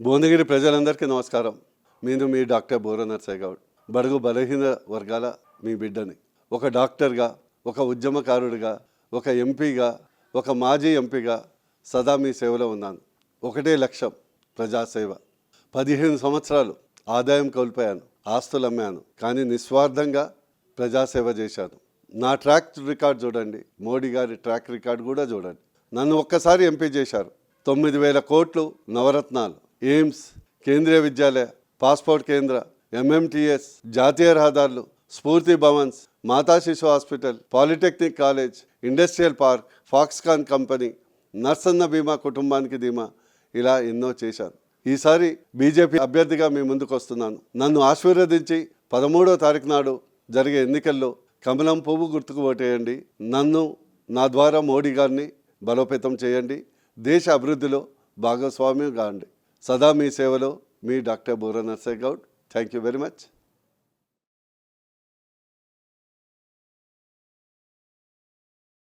భువనగిరి ప్రజలందరికీ నమస్కారం. నేను మీ డాక్టర్ బోర నర్సయ్య గౌడ్ బడుగు బలహీన వర్గాల మీ బిడ్డని. ఒక డాక్టర్గా ఒక ఉద్యమకారుడిగా ఒక ఎంపీగా ఒక మాజీ ఎంపీగా సదా మీ సేవలో ఉన్నాను. ఒకటే లక్ష్యం ప్రజాసేవ. పదిహేను సంవత్సరాలు ఆదాయం కోల్పోయాను ఆస్తులు అమ్మాను కానీ నిస్వార్థంగా ప్రజాసేవ చేశాను. నా ట్రాక్ రికార్డ్ చూడండి. మోడీ గారి ట్రాక్ రికార్డ్ కూడా చూడండి. నన్ను ఒక్కసారి ఎంపీ చేశారు. తొమ్మిది వేల కోట్లు నవరత్నాలు. ఎయిమ్స్ కేంద్రీయ విద్యాలయ పాస్పోర్ట్ కేంద్ర ఎంఎంటిఎస్ జాతీయ రహదారులు స్ఫూర్తి భవన్స్ మాతా శిశు hospital polytechnic college industrial park Foxconn company Narsanna బీమా కుటుంబానికి ధీమా ఇలా ఎన్నో చేశాను ఈసారి బీజేపీ అభ్యర్థిగా మీ ముందుకు వస్తున్నాను. నన్ను ఆశీర్వదించి పదమూడో తారీఖు నాడు జరిగే ఎన్నికల్లో కమలం పువ్వు గుర్తుకు ఓటేయండి. నన్ను నా ద్వారా మోడీ గారిని బలోపేతం చేయండి. దేశ అభివృద్ధిలో భాగస్వామ్యం కాండి సదా మీ సేవలో మీ doctor Bora Narsaiah Goud. Thank you very much.